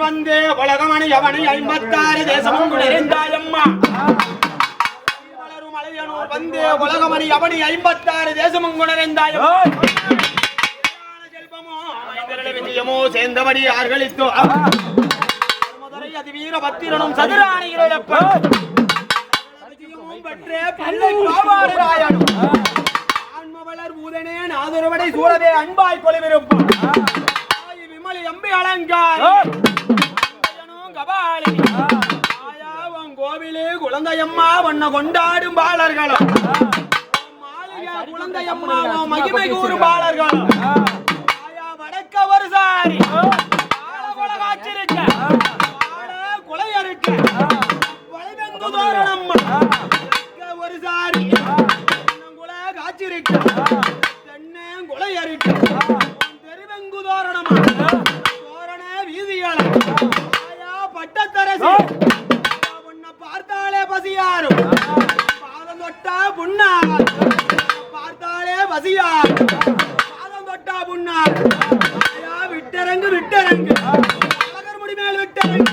வந்து உலகமணி அவனி ஐம்பத்தாறு தேசமும் நிறைந்தாயம்மா வளரும் அலையனூர் வந்து உலகமணி அவனி ஐம்பத்தாறு தேசமும் அமைந்தருள விஜயமோ சேர்ந்தபடி ஆர்களித்தோ மதுரை அதிவீர பத்திரனும் சதுராணிகளப்ப விஜயமும் பெற்றே பல்லை காவாடு ராயனும் ஆன்மவளர் பூதனே நாதுரவடை சூழவே அன்பாய் கொலைவிருப்பான் ஆயி விமலி அம்பி அலங்காய் கோவிலு குழந்தையம்மா வண்ண கொண்டாடும் பாலர்களும் குழந்தையம்மா மகிமை கூறும் பாலர்களும் ஆயா வடக்க ஒரு சாரி ஆழ குலையறுக்க. வளைவெங்கு வடக்க ஒரு சாரி குல காய்ச்சிருக்க தென்னே குலையறுக்க. தெருவெங்கு தோரணமா தோரண வீதிகள ஆயா பட்டத்தரசி. பசியாரும் பாதம் தொட்டா புண்ணா பார்த்தாலே வசியா பாதம் தொட்டா புண்ணா விட்டரங்கு விட்டரங்கு. அழகர் முடி மேல் விட்டரங்கு.